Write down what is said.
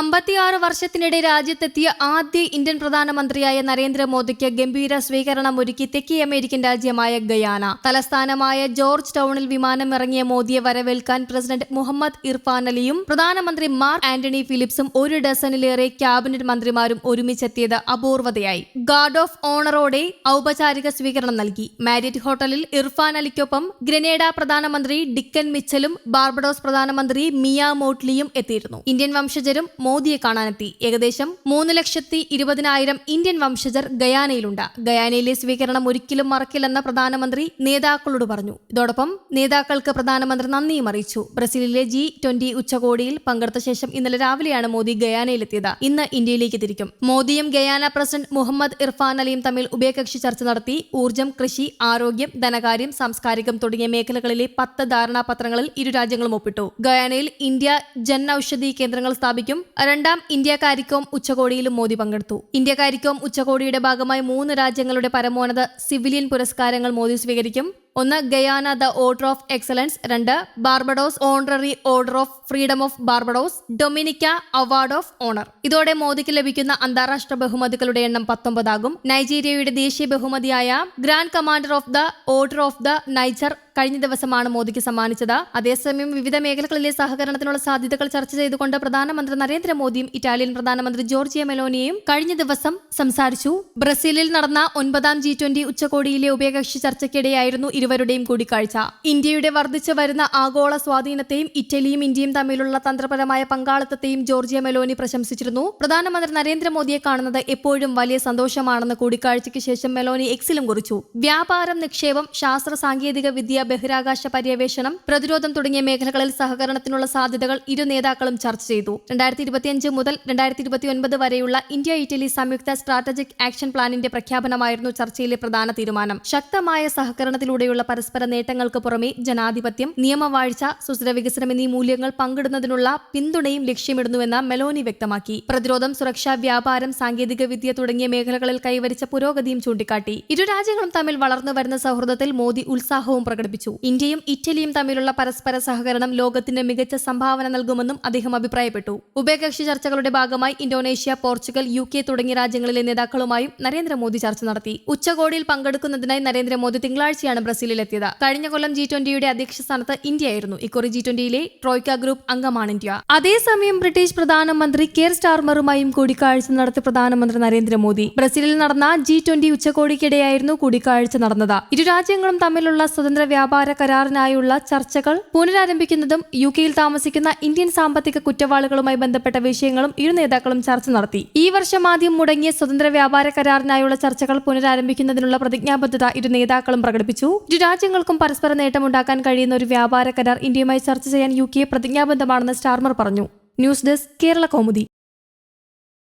അമ്പത്തിയാറ് വർഷത്തിനിടെ രാജ്യത്തെത്തിയ ആദ്യ ഇന്ത്യൻ പ്രധാനമന്ത്രിയായ നരേന്ദ്രമോദിക്ക് ഗംഭീര സ്വീകരണം ഒരുക്കി തെക്കേ അമേരിക്കൻ രാജ്യമായ ഗയാന. തലസ്ഥാനമായ ജോർജ് ടൗണിൽ വിമാനം ഇറങ്ങിയ മോദിയെ വരവേൽക്കാൻ പ്രസിഡന്റ് മുഹമ്മദ് ഇർഫാൻ അലിയും പ്രധാനമന്ത്രി മാർക്ക് ആന്റണി ഫിലിപ്സും ഒരു ഡസനിലേറെ ക്യാബിനറ്റ് മന്ത്രിമാരും ഒരുമിച്ചെത്തിയത് അപൂർവതയായി ഗാർഡ് ഓഫ് ഓണറോടെ ഔപചാരിക സ്വീകരണം നൽകി. മാരിറ്റ് ഹോട്ടലിൽ ഇർഫാൻ അലിക്കൊപ്പം ഗ്രനേഡ പ്രധാനമന്ത്രി ഡിക്കൻ മിച്ചലും ബാർബഡോസ് പ്രധാനമന്ത്രി മിയ മോട്ട്ലിയും എത്തിയിരുന്നു. ഇന്ത്യൻ വംശജരും മോദിയെ കാണാനെത്തി. ഏകദേശം മൂന്ന് ലക്ഷത്തി ഇരുപതിനായിരം ഇന്ത്യൻ വംശജർ ഗയാനയിലുണ്ട്. ഗയാനയിലെ സ്വീകരണം ഒരിക്കലും മറക്കില്ലെന്ന് പ്രധാനമന്ത്രി നേതാക്കളോട് പറഞ്ഞു. ഇതോടൊപ്പം നേതാക്കൾക്ക് പ്രധാനമന്ത്രി നന്ദിയും അറിയിച്ചു. ബ്രസീലിലെ ജി ട്വന്റി ഉച്ചകോടിയിൽ പങ്കെടുത്ത ശേഷം ഇന്നലെ രാവിലെയാണ് മോദി ഗയാനയിലെത്തിയത്. ഇന്ന് ഇന്ത്യയിലേക്ക് തിരിക്കും. മോദിയും ഗയാന പ്രസിഡന്റ് മുഹമ്മദ് ഇർഫാൻ അലിയും തമ്മിൽ ഉഭയകക്ഷി ചർച്ച നടത്തി. ഊർജം കൃഷി ആരോഗ്യം ധനകാര്യം സാംസ്കാരികം തുടങ്ങിയ മേഖലകളിലെ പത്ത് ധാരണാപത്രങ്ങളിൽ ഇരു രാജ്യങ്ങളും ഒപ്പിട്ടു. ഗയാനയിൽ ഇന്ത്യ ജൻ ഔഷധി കേന്ദ്രങ്ങൾ സ്ഥാപിക്കും. രണ്ടാം ഇന്ത്യ കാരിക്കോം ഉച്ചകോടിയിലും മോദി പങ്കെടുത്തു. ഇന്ത്യ കാരിക്കോം ഉച്ചകോടിയുടെ ഭാഗമായി മൂന്ന് രാജ്യങ്ങളുടെ പരമോന്നത സിവിലിയൻ പുരസ്കാരങ്ങൾ മോദി സ്വീകരിക്കും. ഒന്ന് Guyana the order of excellence. രണ്ട് Barbados honorary order of freedom of Barbados. Dominica award of honour. ഇതോടെ മോദിക്ക് ലഭിക്കുന്ന അന്താരാഷ്ട്ര ബഹുമതികളുടെ എണ്ണം പത്തൊമ്പതാകും. നൈജീരിയയുടെ ദേശീയ ബഹുമതിയായ grand commander of the order of the Niger കഴിഞ്ഞ ദിവസമാണ് മോദിക്ക് സമ്മാനിച്ചത്. അതേസമയം വിവിധ മേഖലകളിലെ സഹകരണത്തിനുള്ള സാധ്യതകൾ ചർച്ച ചെയ്തുകൊണ്ട് പ്രധാനമന്ത്രി നരേന്ദ്രമോദിയും ഇറ്റാലിയൻ പ്രധാനമന്ത്രി ജോർജിയ മെലോനിയും കഴിഞ്ഞ ദിവസം സംസാരിച്ചു. ബ്രസീലിൽ നടന്ന ഒൻപതാം ജി ട്വന്റി ഉച്ചകോടിയിലെ ഉഭയകക്ഷി ചർച്ചയ്ക്കിടെയായിരുന്നു ഇരുവരുടെയും കൂടിക്കാഴ്ച. ഇന്ത്യയുടെ വർദ്ധിച്ചു വരുന്ന ആഗോള സ്വാധീനത്തെയും ഇറ്റലിയും ഇന്ത്യയും തമ്മിലുള്ള തന്ത്രപരമായ പങ്കാളിത്തത്തെയും ജോർജിയ മെലോനി പ്രശംസിച്ചിരുന്നു. പ്രധാനമന്ത്രി നരേന്ദ്രമോദിയെ കാണുന്നത് എപ്പോഴും വലിയ സന്തോഷമാണെന്ന് കൂടിക്കാഴ്ചയ്ക്ക് ശേഷം മെലോനി എക്സിലും കുറിച്ചു. വ്യാപാരം നിക്ഷേപം ശാസ്ത്ര സാങ്കേതിക വിദ്യ ബഹിരാകാശ പര്യവേഷണം പ്രതിരോധം തുടങ്ങിയ മേഖലകളിൽ സഹകരണത്തിനുള്ള സാധ്യതകൾ ഇരു നേതാക്കളും ചർച്ച ചെയ്തു. രണ്ടായിരത്തി ഇരുപത്തിയഞ്ച് മുതൽ രണ്ടായിരത്തി ഇരുപത്തിയൊൻപത് വരെയുള്ള ഇന്ത്യ ഇറ്റലി സംയുക്ത സ്ട്രാറ്റജിക് ആക്ഷൻ പ്ലാനിന്റെ പ്രഖ്യാപനമായിരുന്നു ചർച്ചയിലെ പ്രധാന തീരുമാനം. ശക്തമായ സഹകരണത്തിലൂടെയുള്ള പരസ്പര നേട്ടങ്ങൾക്ക് പുറമെ ജനാധിപത്യം നിയമവാഴ്ച സുസ്ഥിര വികസനം എന്നീ മൂല്യങ്ങൾ പങ്കിടുന്നതിനുള്ള പിന്തുണയും ലക്ഷ്യമിടുന്നുവെന്ന് മെലോനി വ്യക്തമാക്കി. പ്രതിരോധം സുരക്ഷ വ്യാപാരം സാങ്കേതിക വിദ്യ തുടങ്ങിയ മേഖലകളിൽ കൈവരിച്ച പുരോഗതിയും ചൂണ്ടിക്കാട്ടി. ഇരു രാജ്യങ്ങളും തമ്മിൽ വളർന്നു വരുന്ന സൗഹൃദത്തിൽ മോദി ഉത്സാഹവും പ്രകടിപ്പിച്ചു. ഇന്ത്യയും ഇറ്റലിയും തമ്മിലുള്ള പരസ്പര സഹകരണം ലോകത്തിന് മികച്ച സംഭാവന നൽകുമെന്നും അദ്ദേഹം അഭിപ്രായപ്പെട്ടു. ഉഭയകക്ഷി ചർച്ചകളുടെ ഭാഗമായി ഇന്തോനേഷ്യ പോർച്ചുഗൽ യു കെ തുടങ്ങിയ രാജ്യങ്ങളിലെ നേതാക്കളുമായും നരേന്ദ്രമോദി ചർച്ച നടത്തി. ഉച്ചകോടിയിൽ പങ്കെടുക്കുന്നതിനായി നരേന്ദ്രമോദി തിങ്കളാഴ്ചയാണ് ബ്രസീലിലെത്തിയത്. കഴിഞ്ഞ കൊല്ലം ജി ട്വന്റിയുടെ അധ്യക്ഷ സ്ഥാനത്ത് ഇന്ത്യയായിരുന്നു. ഇക്കുറി ജി ട്വന്റിയിലെ ട്രോയ്ക്ക ഗ്രൂപ്പ് അംഗമാണ് ഇന്ത്യ. അതേസമയം ബ്രിട്ടീഷ് പ്രധാനമന്ത്രി കെയർ സ്റ്റാർമറുമായും കൂടിക്കാഴ്ച നടത്തി പ്രധാനമന്ത്രി നരേന്ദ്രമോദി. ബ്രസീലിൽ നടന്ന ജി ട്വന്റി ഉച്ചകോടിക്കിടെയായിരുന്നു കൂടിക്കാഴ്ച നടന്നത്. ഇരു രാജ്യങ്ങളും തമ്മിലുള്ള സ്വതന്ത്ര വ്യാപാര കരാറിനായുള്ള ചർച്ചകൾ പുനരാരംഭിക്കുന്നതും യു കെയിൽ താമസിക്കുന്ന ഇന്ത്യൻ സാമ്പത്തിക കുറ്റവാളികളുമായി ബന്ധപ്പെട്ട വിഷയങ്ങളും ഇരു നേതാക്കളും ചർച്ച നടത്തി. ഈ വർഷം ആദ്യം മുടങ്ങിയ സ്വതന്ത്ര വ്യാപാര കരാറിനായുള്ള ചർച്ചകൾ പുനരാരംഭിക്കുന്നതിനുള്ള പ്രതിജ്ഞാബദ്ധത ഇരു നേതാക്കളും പ്രകടിപ്പിച്ചു. ഇരു രാജ്യങ്ങൾക്കും പരസ്പര നേട്ടമുണ്ടാക്കാൻ കഴിയുന്ന ഒരു വ്യാപാര കരാർ ഇന്ത്യയുമായി ചർച്ച ചെയ്യാൻ യു കെ പ്രതിജ്ഞാബദ്ധമാണെന്ന് സ്റ്റാർമർ പറഞ്ഞു. News desk Kerala Kaumudi.